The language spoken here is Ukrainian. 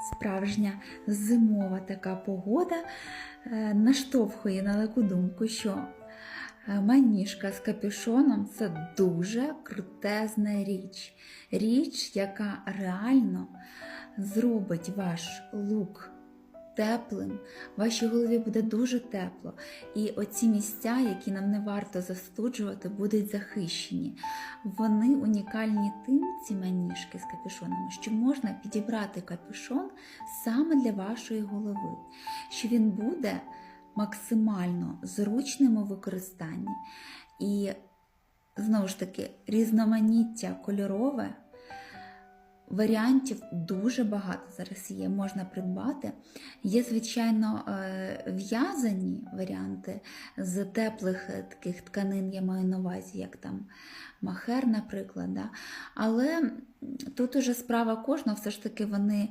справжня зимова така погода е, наштовхує на таку думку, що е, маніжка з капюшоном це дуже крутезна річ. Річ, яка реально зробить ваш лук теплим, вашій голові буде дуже тепло. І оці місця, які нам не варто застуджувати, будуть захищені. Вони унікальні тим, ці маніжки з капюшонами, що можна підібрати капюшон саме для вашої голови, що він буде максимально зручним у використанні. І знову ж таки, різноманіття кольорове. Варіантів дуже багато зараз є, можна придбати. Є, звичайно, е, в'язані варіанти з теплих е, таких тканин, я маю на увазі, як там махер, наприклад. Да? Але тут уже справа кожного, все ж таки вони